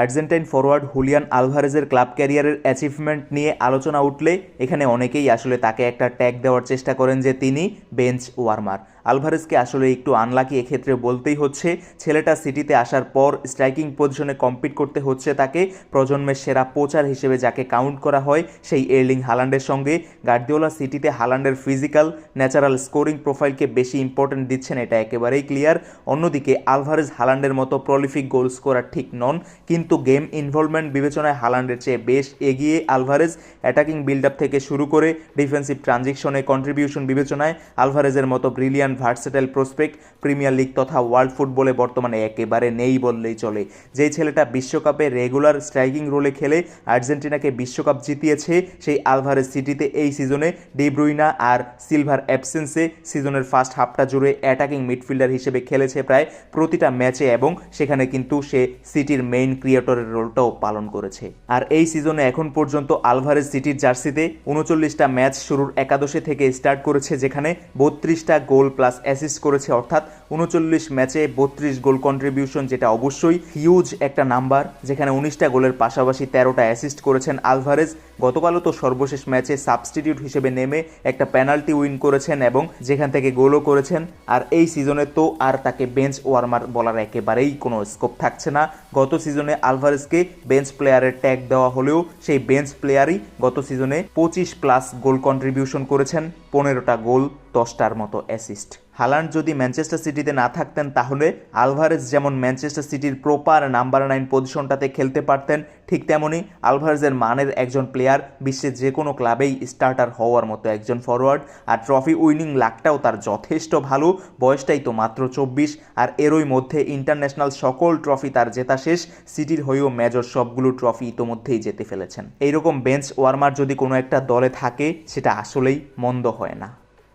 Argentine forward Julian আলভারেজের club ক্যারিয়ারের achievement নিয়ে আলোচনা উঠলে এখানে অনেকেই আসলে তাকে একটা ট্যাগ দেওয়ার চেষ্টা করেন যে তিনি বেঞ্চ ওয়ার্মার। আলভারেজকে আসলে একটু আনলাকি এক্ষেত্রে বলতেই হচ্ছে, ছেলেটা সিটিতে আসার পর স্ট্রাইকিং পজিশনে কম্পিট করতে হচ্ছে তাকে, প্রজন্মের সেরা পোচার হিসেবে যাকে কাউন্ট করা হয় সেই এর্লিং হালান্ডের সঙ্গে। গার্দিওলা সিটিতে হালান্ডের ফিজিক্যাল ন্যাচারাল স্কোরিং প্রোফাইলকে বেশি ইম্পর্টেন্ট দিচ্ছেন, এটা একেবারেই ক্লিয়ার অন্যদিকে আলভারেজ হালান্ডের মতো প্রলিফিক গোল স্কোরার ঠিক নন, কিন্তু গেম ইনভলভমেন্ট বিবেচনায় হালান্ডের চেয়ে বেশ এগিয়ে আলভারেজ অ্যাটাকিং বিল্ড আপ থেকে শুরু করে ডিফেন্সিভ ট্রানজিকশনে কন্ট্রিবিউশন বিবেচনায় আলভারেজের মতো brilliant versatile prospect premier league তথা ওয়ার্ল্ড ফুটবলে বর্তমানে একেবারে নেই বললেই চলে। যেই ছেলেটা বিশ্বকাপে রেগুলার স্ট্রাইকিং রোলে খেলে আর্জেন্টিনাকে বিশ্বকাপ জিতিয়েছে, সেই আলভারেজ সিটিতে এই সিজনে ডিব্রুইনা আর সিলভার অ্যাবসেন্সে সিজনের ফার্স্ট হাফটা জুড়ে অ্যাটাকিং মিডফিল্ডার হিসেবে খেলেছে প্রায় প্রতিটা ম্যাচে এবং সেখানে কিন্তু সে সিটির মেইন ক্রিয়েটরের রোলটাও পালন করেছে। আর এই সিজনে এখন পর্যন্ত আলভারেজ সিটির জার্সিতে উনচল্লিশটা ম্যাচ শুরুর একাদশে থেকে স্টার্ট করেছে, যেখানে বত্রিশটা গোল প্লাস অ্যাসিস্ট করেছে, অর্থাৎ উনচল্লিশ ম্যাচে বত্রিশ গোল কন্ট্রিবিউশন যেটা অবশ্যই হিউজ একটা নাম্বার যেখানে উনিশটা গোলের পাশাপাশি তেরোটা অ্যাসিস্ট করেছেন আলভারেজ। গতকালও তো সর্বশেষ ম্যাচে সাবস্টিটিউট হিসেবে নেমে একটা পেনাল্টি উইন করেছেন এবং যেখান থেকে গোলও করেছেন। আর এই সিজনে তো আর তাকে বেঞ্চ ওয়ার্মার বলার একেবারেই কোনো স্কোপ থাকছে না। গত সিজনে আলভারেজকে বেঞ্চ প্লেয়ারের ট্যাগ দেওয়া হলেও সেই বেঞ্চ প্লেয়ারই গত সিজনে পঁচিশ প্লাস গোল কন্ট্রিবিউশন করেছেন, পনেরোটা গোল দশটার মতো অ্যাসিস্ট হালান্ড যদি ম্যানচেস্টার সিটিতে না থাকতেন, তাহলে আলভারেজ যেমন ম্যানচেস্টার সিটির প্রপার নাম্বার নাইন পজিশনটাতে খেলতে পারতেন, ঠিক তেমনই আলভারেজের মানের একজন প্লেয়ার বিশ্বের যে কোনো ক্লাবেই স্টার্টার হওয়ার মতো একজন ফরওয়ার্ড আর ট্রফি উইনিং লাকটাও তার যথেষ্ট ভালো, বয়সটাই তো মাত্র চব্বিশ, আর এরই মধ্যে ইন্টারন্যাশনাল সকল ট্রফি তার জেতা শেষ, সিটির হয়েও মেজর সবগুলো ট্রফি ইতোমধ্যেই যেতে ফেলেছেন। এইরকম বেঞ্চ ওয়ার্মার যদি কোনো একটা দলে থাকে, সেটা আসলেই মন্দ হয় না।